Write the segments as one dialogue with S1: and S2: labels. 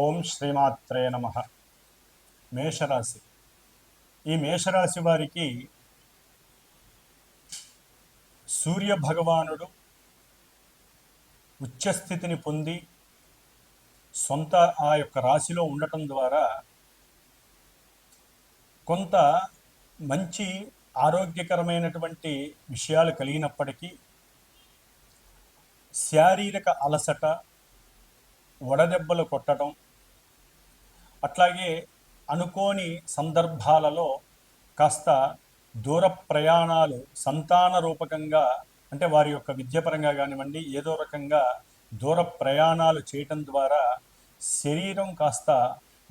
S1: ఓం శ్రీమాత్రే నమ. మేషరాశి. ఈ మేషరాశి వారికి సూర్య భగవానుడు ఉచ్చస్థితిని పొంది సొంత ఆ యొక్క రాశిలో ఉండటం ద్వారా కొంత మంచి ఆరోగ్యకరమైనటువంటి విషయాలు కలిగినప్పటికీ శారీరక అలసట వడదెబ్బలు కొట్టడం అట్లాగే అనుకోని సందర్భాలలో కాస్త దూర ప్రయాణాలు సంతాన రూపకంగా అంటే వారి యొక్క విద్యపరంగా కానివ్వండి ఏదో రకంగా దూర ప్రయాణాలు చేయటం ద్వారా శరీరం కాస్త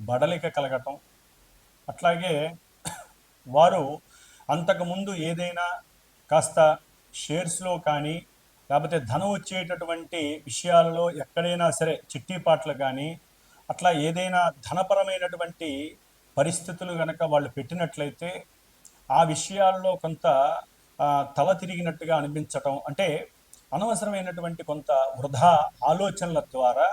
S1: బడలిక కలగటం. అట్లాగే వారు అంతకుముందు ఏదైనా కాస్త షేర్స్లో కానీ లేకపోతే ధనం వచ్చేటటువంటి విషయాలలో ఎక్కడైనా సరే చిట్టీపాట్లు కానీ అట్లా ఏదైనా ధనపరమైనటువంటి పరిస్థితులు కనుక వాళ్ళు పెట్టినట్లయితే ఆ విషయాల్లో కొంత తల తిరిగినట్టుగా అనిపించటం అంటే అనవసరమైనటువంటి కొంత వృధా ఆలోచనల ద్వారా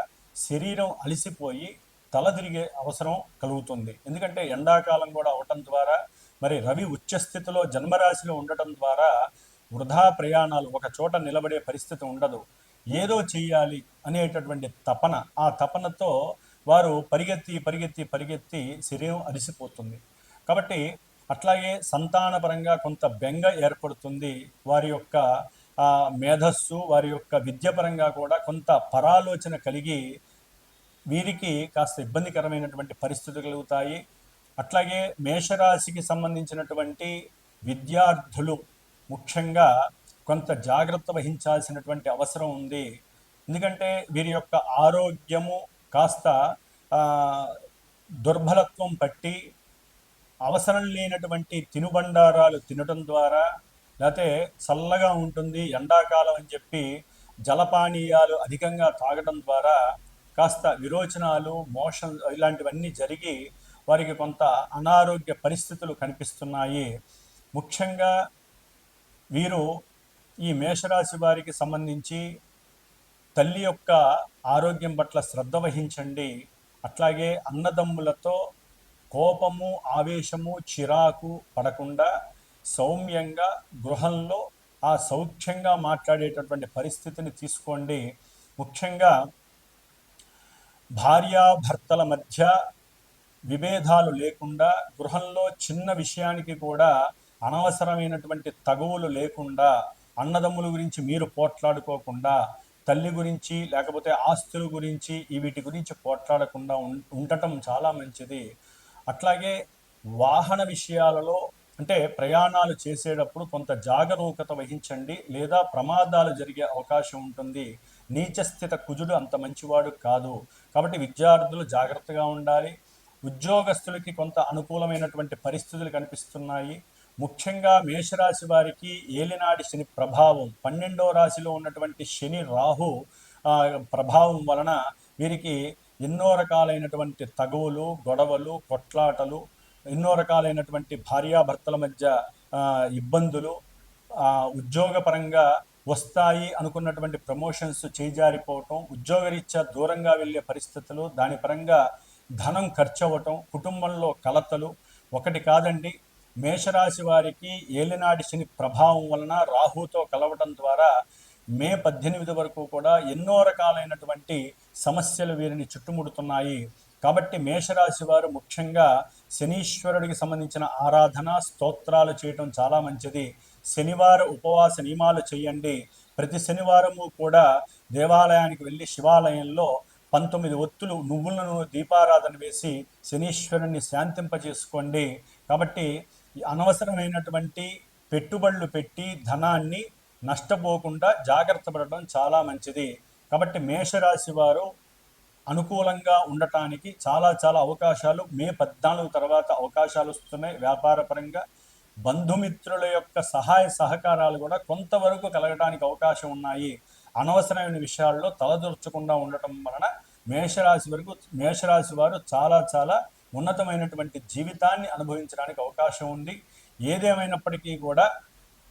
S1: శరీరం అలసిపోయి తల తిరిగే అవసరం కలుగుతుంది. ఎందుకంటే ఎండాకాలం కూడా అవటం ద్వారా మరి రవి ఉచ్చస్థితిలో జన్మరాశిలో ఉండటం ద్వారా వృధా ప్రయాణాలు ఒక చోట నిలబడే పరిస్థితి ఉండదు. ఏదో చేయాలి అనేటటువంటి తపన ఆ తపనతో వారు పరిగెత్తి పరిగెత్తి పరిగెత్తి శరీరం అరిసిపోతుంది కాబట్టి అట్లాగే సంతానపరంగా కొంత బెంగ ఏర్పడుతుంది. వారి యొక్క మేధస్సు వారి యొక్క విద్యపరంగా కూడా కొంత పరాలోచన కలిగి వీరికి కాస్త ఇబ్బందికరమైనటువంటి పరిస్థితులు కలుగుతాయి. అట్లాగే మేషరాశికి సంబంధించినటువంటి విద్యార్థులు ముఖ్యంగా కొంత జాగ్రత్త వహించాల్సినటువంటి అవసరం ఉంది. ఎందుకంటే వీరి యొక్క ఆరోగ్యము కాస్త దుర్బలత్వం పట్టి అవసరం లేనటువంటి తినుబండారాలు తినటం ద్వారా లేకపోతే చల్లగా ఉంటుంది ఎండాకాలం అని చెప్పి జలపానీయాలు అధికంగా తాగడం ద్వారా కాస్త విరోచనాలు మోషన్ ఇలాంటివన్నీ జరిగి వారికి కొంత అనారోగ్య పరిస్థితులు కనిపిస్తున్నాయి. ముఖ్యంగా వీరు ఈ మేషరాశి వారికి సంబంధించి తల్లి యొక్క ఆరోగ్యం పట్ల శ్రద్ధ వహించండి. అట్లాగే అన్నదమ్ములతో కోపము ఆవేశము చిరాకు పడకుండా సౌమ్యంగా గృహంలో ఆ సౌఖ్యంగా మాట్లాడేటటువంటి పరిస్థితిని తీసుకోండి. ముఖ్యంగా భార్యాభర్తల మధ్య విభేదాలు లేకుండా గృహంలో చిన్న విషయానికి కూడా అనవసరమైనటువంటి తగువులు లేకుండా అన్నదమ్ముల గురించి మీరు పోట్లాడుకోకుండా తల్లి గురించి లేకపోతే ఆస్తుల గురించి వీటి గురించి పోట్లాడకుండా ఉండటం చాలా మంచిది. అట్లాగే వాహన విషయాలలో అంటే ప్రయాణాలు చేసేటప్పుడు కొంత జాగరూకత వహించండి లేదా ప్రమాదాలు జరిగే అవకాశం ఉంటుంది. నీచస్థిత కుజుడు అంత మంచివాడు కాదు. కాబట్టి విద్యార్థులు జాగ్రత్తగా ఉండాలి. ఉద్యోగస్తులకి కొంత అనుకూలమైనటువంటి పరిస్థితులు కనిపిస్తున్నాయి. ముఖ్యంగా మేషరాశి వారికి ఏలినాడి శని ప్రభావం పన్నెండో రాశిలో ఉన్నటువంటి శని రాహు ప్రభావం వలన వీరికి ఎన్నో రకాలైనటువంటి తగువులు గొడవలు కొట్లాటలు ఎన్నో రకాలైనటువంటి భార్యాభర్తల మధ్య ఇబ్బందులు ఉద్యోగపరంగా వస్తాయి అనుకున్నటువంటి ప్రమోషన్స్ చేజారిపోవటం ఉద్యోగరీత్యా దూరంగా వెళ్ళే పరిస్థితులు దాని పరంగా ధనం ఖర్చు అవ్వటం కుటుంబంలో కలతలు ఒకటి కాదండి మేషరాశి వారికి ఏలినాటి శని ప్రభావం వలన రాహుతో కలవటం ద్వారా మే పద్దెనిమిది వరకు కూడా ఎన్నో రకాలైనటువంటి సమస్యలు వీరిని చుట్టుముడుతున్నాయి. కాబట్టి మేషరాశి వారు ముఖ్యంగా శనీశ్వరుడికి సంబంధించిన ఆరాధన స్తోత్రాలు చేయటం చాలా మంచిది. శనివార ఉపవాస నియమాలు చేయండి. ప్రతి శనివారము కూడా దేవాలయానికి వెళ్ళి శివాలయంలో పంతొమ్మిది ఒత్తులు నువ్వులను దీపారాధన వేసి శనీశ్వరుణ్ణి శాంతింపజేసుకోండి. కాబట్టి అనవసరమైనటువంటి పెట్టుబడులు పెట్టి ధనాన్ని నష్టపోకుండా జాగ్రత్త పడడం చాలా మంచిది. కాబట్టి మేషరాశి వారు అనుకూలంగా ఉండటానికి చాలా చాలా అవకాశాలు మే పద్నాలుగు తర్వాత అవకాశాలు వస్తున్నాయి వ్యాపారపరంగా. బంధుమిత్రుల యొక్క సహాయ సహకారాలు కూడా కొంతవరకు కలగడానికి అవకాశం ఉన్నాయి. అనవసరమైన విషయాల్లో తలదూర్చకుండా ఉండటం వలన మేషరాశి వరకు మేషరాశి వారు చాలా చాలా ఉన్నతమైనటువంటి జీవితాన్ని అనుభవించడానికి అవకాశం ఉంది. ఏదేమైనప్పటికీ కూడా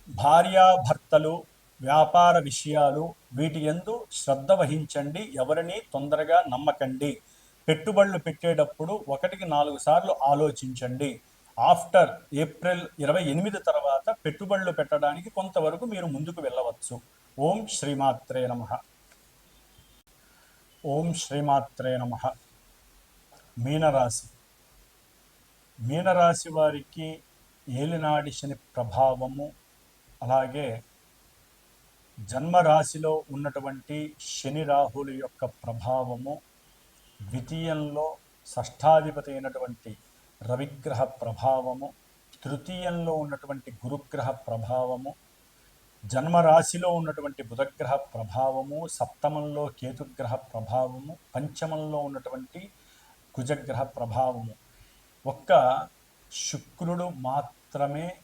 S1: భార్యాభర్తలు వ్యాపార విషయాలు వీటి ఎందు శ్రద్ధ వహించండి. ఎవరిని తొందరగా నమ్మకండి. పెట్టుబడులు పెట్టేటప్పుడు ఒకటికి నాలుగు సార్లు ఆలోచించండి. ఆఫ్టర్ ఏప్రిల్ ఇరవై ఎనిమిది తర్వాత పెట్టుబడులు పెట్టడానికి కొంతవరకు మీరు ముందుకు వెళ్ళవచ్చు. ఓం శ్రీమాత్రే నమ. ఓం శ్రీమాత్రే నమ. మీనరాశి. మీనరాశి వారికి ఏలినాడి శని ప్రభావము అలాగే జన్మరాశిలో ఉన్నటువంటి శని రాహుల యొక్క ప్రభావము ద్వితీయంలో షష్ఠాధిపతి అయినటువంటి రవిగ్రహ ప్రభావము తృతీయంలో ఉన్నటువంటి గురుగ్రహ ప్రభావము జన్మరాశిలో ఉన్నటువంటి బుధగ్రహ ప్రభావము సప్తమంలో కేతుగ్రహ ప్రభావము పంచమంలో ఉన్నటువంటి కుజగ్రహ ప్రభావము. ఒక్క శుక్రుడు మాత్రమే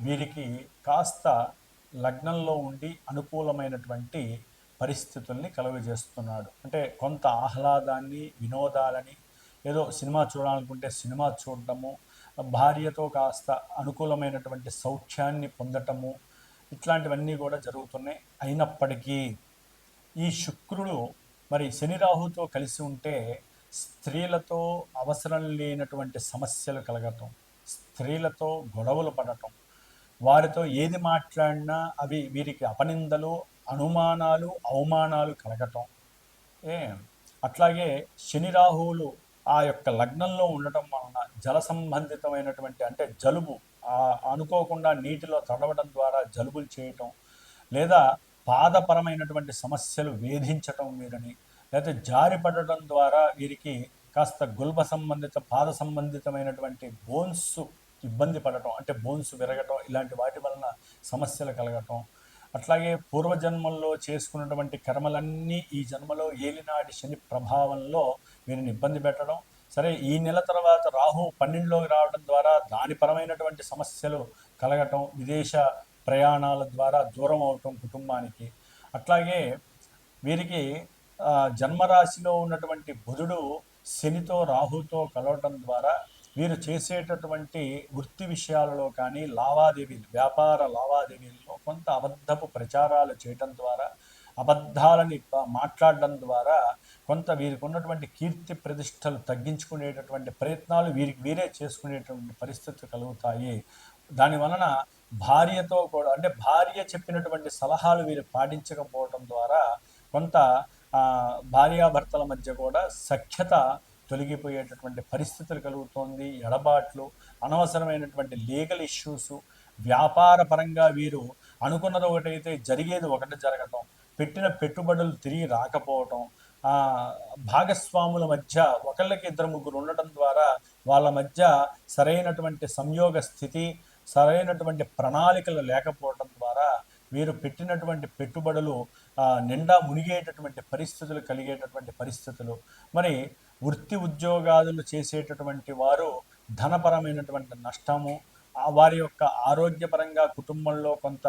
S1: వీరికి కాస్త లగ్నంలో ఉండి అనుకూలమైనటువంటి పరిస్థితుల్ని కలుగజేస్తున్నాడు. అంటే కొంత ఆహ్లాదాన్ని వినోదాలని ఏదో సినిమా చూడాలనుకుంటే సినిమా చూడటము భార్యతో కాస్త అనుకూలమైనటువంటి సౌఖ్యాన్ని పొందటము ఇట్లాంటివన్నీ కూడా జరుగుతున్నాయి. అయినప్పటికీ ఈ శుక్రుడు మరి శని రాహుతో కలిసి ఉంటే స్త్రీలతో అవసరం లేనటువంటి సమస్యలు కలగటం స్త్రీలతో గొడవలు పడటం వారితో ఏది మాట్లాడినా అవి వీరికి అపనిందలు అనుమానాలు అవమానాలు కలగటం. ఏ అట్లాగే శని రాహువులు ఆ యొక్క లగ్నంలో ఉండటం వలన జల సంబంధితమైనటువంటి అంటే జలుబు అనుకోకుండా నీటిలో తడవడం ద్వారా జలుబులు చేయటం లేదా పాదపరమైనటువంటి సమస్యలు వేధించటం వీరిని లేకపోతే జారి పడడం ద్వారా వీరికి కాస్త గుల్బ సంబంధిత పాద సంబంధితమైనటువంటి బోన్స్ ఇబ్బంది పడటం అంటే బోన్స్ విరగటం ఇలాంటి వాటి వలన సమస్యలు కలగటం. అట్లాగే పూర్వజన్మల్లో చేసుకున్నటువంటి కర్మలన్నీ ఈ జన్మలో ఏలినాటి శని ప్రభావంలో వీరిని ఇబ్బంది పెట్టడం. సరే ఈ నెల తర్వాత రాహు పన్నెండులోకి రావడం ద్వారా దాని పరమైనటువంటి సమస్యలు కలగటం విదేశ ప్రయాణాల ద్వారా దూరం అవటం కుటుంబానికి. అట్లాగే వీరికి జన్మరాశిలో ఉన్నటువంటి బుధుడు శనితో రాహుతో కలవటం ద్వారా వీరు చేసేటటువంటి వృత్తి విషయాలలో కానీ లావాదేవీలు వ్యాపార లావాదేవీల్లో కొంత అబద్ధపు ప్రచారాలు చేయటం ద్వారా అబద్ధాలని మాట్లాడడం ద్వారా కొంత వీరికి ఉన్నటువంటి కీర్తి ప్రతిష్టలు తగ్గించుకునేటటువంటి ప్రయత్నాలు వీరికి వీరే చేసుకునేటువంటి పరిస్థితులు కలుగుతాయి. దాని వలన భార్యతో కూడా అంటే భార్య చెప్పినటువంటి సలహాలు వీరు పాటించకపోవడం ద్వారా కొంత భార్యాభర్తల మధ్య కూడా సఖ్యత తొలగిపోయేటటువంటి పరిస్థితులు కలుగుతోంది ఎడబాట్లు అనవసరమైనటువంటి లీగల్ ఇష్యూస్ వ్యాపార పరంగా వీరు అనుకున్నది ఒకటైతే జరిగేది ఒకటి జరగటం పెట్టిన పెట్టుబడులు తిరిగి రాకపోవటం భాగస్వాముల మధ్య ఒకళ్ళకి ఇద్దరు ముగ్గురు ఉండటం ద్వారా వాళ్ళ మధ్య సరైనటువంటి సంయోగ స్థితి సరైనటువంటి ప్రణాళికలు లేకపోవటం వీరు పెట్టినటువంటి పెట్టుబడులు నిండా మునిగేటటువంటి పరిస్థితులు కలిగేటటువంటి పరిస్థితులు. మరి వృత్తి ఉద్యోగాదులు చేసేటటువంటి వారు ధనపరమైనటువంటి నష్టము వారి యొక్క ఆరోగ్యపరంగా కుటుంబంలో కొంత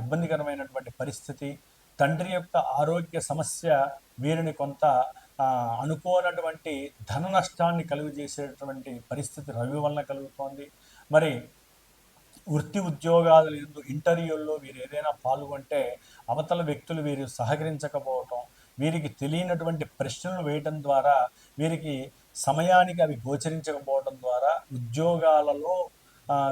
S1: ఇబ్బందికరమైనటువంటి పరిస్థితి తండ్రి యొక్క ఆరోగ్య సమస్య వీరిని కొంత అనుకోనటువంటి ధన నష్టాన్ని కలుగజేసేటటువంటి పరిస్థితి రవి వలన కలుగుతోంది. మరి వృత్తి ఉద్యోగాలు ఎందు ఇంటర్వ్యూల్లో వీరు ఏదైనా పాల్గొంటే అవతల వ్యక్తులు వీరు సహకరించకపోవటం వీరికి తెలియనటువంటి ప్రశ్నలు వేయటం ద్వారా వీరికి సమయానికి అవి గోచరించకపోవటం ద్వారా ఉద్యోగాలలో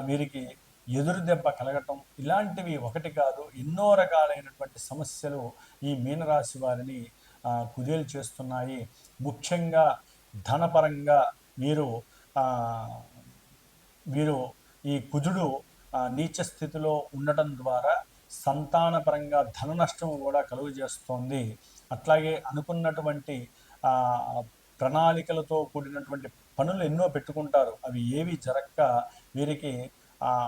S1: వీరికి ఎదురు దెబ్బ కలగటం ఇలాంటివి ఒకటి కాదు ఎన్నో రకాలైనటువంటి సమస్యలు ఈ మీనరాశి వారిని కుదేలు చేస్తున్నాయి. ముఖ్యంగా ధనపరంగా వీరు వీరు ఈ కుజుడు నీచ స్థితిలో ఉండటం ద్వారా సంతానపరంగా ధన నష్టం కూడా కలుగు చేస్తోంది అట్లాగే అనుకున్నటువంటి ప్రణాళికలతో కూడినటువంటి పనులు ఎన్నో పెట్టుకుంటారు. అవి ఏవి జరగక వీరికి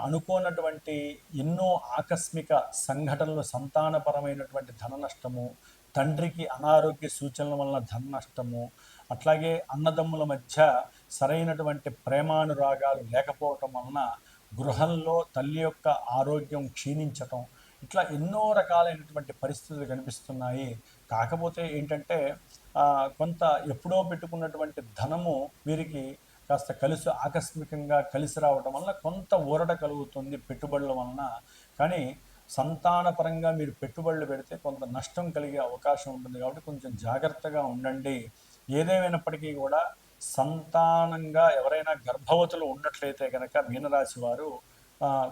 S1: అనుకోనటువంటి ఎన్నో ఆకస్మిక సంఘటనలు సంతానపరమైనటువంటి ధన నష్టము తండ్రికి అనారోగ్య సూచనల వలన ధన నష్టము అట్లాగే అన్నదమ్ముల మధ్య సరైనటువంటి ప్రేమానురాగాలు లేకపోవటం వలన గృహంలో తల్లి యొక్క ఆరోగ్యం క్షీణించటం ఇట్లా ఎన్నో రకాలైనటువంటి పరిస్థితులు కనిపిస్తున్నాయి. కాకపోతే ఏంటంటే కొంత ఎప్పుడో పెట్టుకున్నటువంటి ధనము వీరికి కాస్త కలిసి ఆకస్మికంగా కలిసి రావడం వలన కొంత ఊరట కలుగుతుంది పెట్టుబడుల వలన. కానీ సంతానపరంగా మీరు పెట్టుబడులు పెడితే కొంత నష్టం కలిగే అవకాశం ఉంటుంది కాబట్టి కొంచెం జాగ్రత్తగా ఉండండి. ఏదేమైనప్పటికీ కూడా సంతానంగా ఎవరైనా గర్భవతులు ఉన్నట్లయితే కనుక మీనరాశి వారు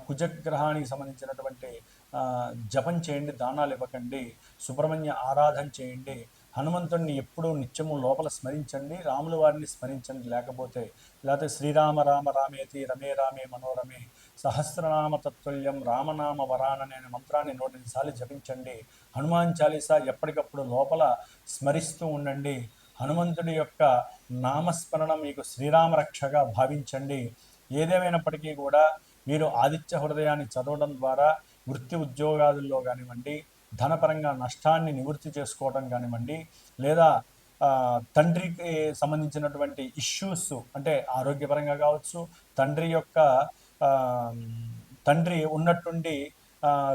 S1: కుజగ్రహానికి సంబంధించినటువంటి జపం చేయండి దానాలు ఇవ్వకండి సుబ్రహ్మణ్య ఆరాధన చేయండి హనుమంతుడిని ఎప్పుడూ నిత్యము లోపల స్మరించండి రాముల వారిని స్మరించండి లేకపోతే లేకపోతే శ్రీరామ రామ రామేతి రమే రామే మనోరమే సహస్రనామ తత్తుల్యం రామనామ వరాననే మంత్రాన్ని నూట సార్లు జపించండి హనుమాన్ చాలీసా ఎప్పటికప్పుడు లోపల స్మరిస్తూ ఉండండి హనుమంతుడి యొక్క నామస్మరణ మీకు శ్రీరామ రక్షగా భావించండి. ఏదేమైనప్పటికీ కూడా మీరు ఆదిత్య హృదయాన్ని చదవడం ద్వారా వృత్తి ఉద్యోగాదుల్లో కానివ్వండి ధనపరంగా నష్టాన్ని నివృత్తి చేసుకోవడం కానివ్వండి లేదా తండ్రికి సంబంధించినటువంటి ఇష్యూస్ అంటే ఆరోగ్యపరంగా కావచ్చు తండ్రి యొక్క తండ్రి ఉన్నట్టుండి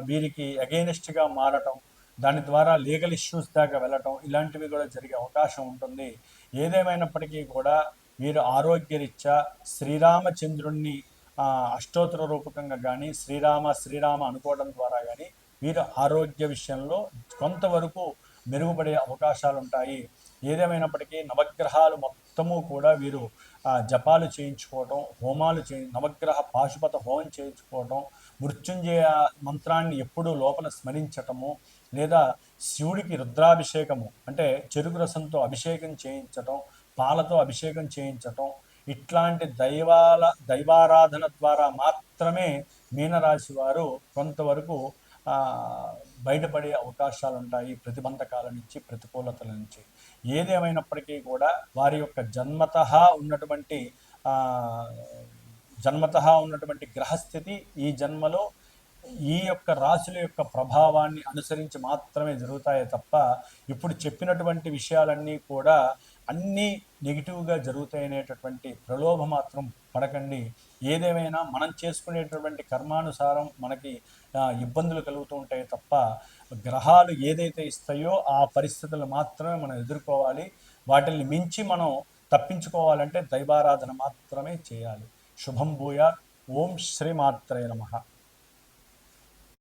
S1: వీరికి అగెయినెస్ట్గా మారటం దాని ద్వారా లీగల్ ఇష్యూస్ దాకా వెళ్ళటం ఇలాంటివి కూడా జరిగే అవకాశం ఉంటుంది. ఏదేమైనప్పటికీ కూడా మీరు ఆరోగ్యరీత్యా శ్రీరామచంద్రుణ్ణి అష్టోత్తర రూపకంగా కానీ శ్రీరామ శ్రీరామ అనుకోవడం ద్వారా కానీ వీరు ఆరోగ్య విషయంలో కొంతవరకు మెరుగుపడే అవకాశాలు ఉంటాయి ఏదేమైనప్పటికీ నవగ్రహాలు మొత్తము కూడా వీరు జపాలు చేయించుకోవటం హోమాలు చే నవగ్రహ పాశుపత హోమం చేయించుకోవటం మృత్యుంజయ మంత్రాన్ని ఎప్పుడూ లోపల స్మరించటము లేదా శివుడికి రుద్రాభిషేకము అంటే చెరుకు రసంతో అభిషేకం చేయించటం పాలతో అభిషేకం చేయించటం ఇట్లాంటి దైవాల దైవారాధన ద్వారా మాత్రమే మీనరాశి వారు కొంతవరకు బయటపడే అవకాశాలు ఉంటాయి ప్రతిబంధకాల నుంచి ప్రతికూలతల నుంచి ఏదేమైనప్పటికీ కూడా వారి యొక్క జన్మత ఉన్నటువంటి జన్మత ఉన్నటువంటి గ్రహస్థితి ఈ జన్మలో ఈ యొక్క రాశుల యొక్క ప్రభావాన్ని అనుసరించి మాత్రమే జరుగుతాయి తప్ప ఇప్పుడు చెప్పినటువంటి విషయాలన్నీ కూడా అన్నీ నెగిటివ్గా జరుగుతాయనేటటువంటి ప్రలోభ మాత్రం పడకండి. ఏదేమైనా మనం చేసుకునేటటువంటి కర్మానుసారం మనకి ఇబ్బందులు కలుగుతూ ఉంటాయి తప్ప గ్రహాలు ఏదైతే ఇస్తాయో ఆ పరిస్థితులు మాత్రమే మనం ఎదుర్కోవాలి. వాటిని మించి మనం తప్పించుకోవాలంటే దైవారాధన మాత్రమే చేయాలి. శుభం భూయా ఓం శ్రీమాత్రే నమః.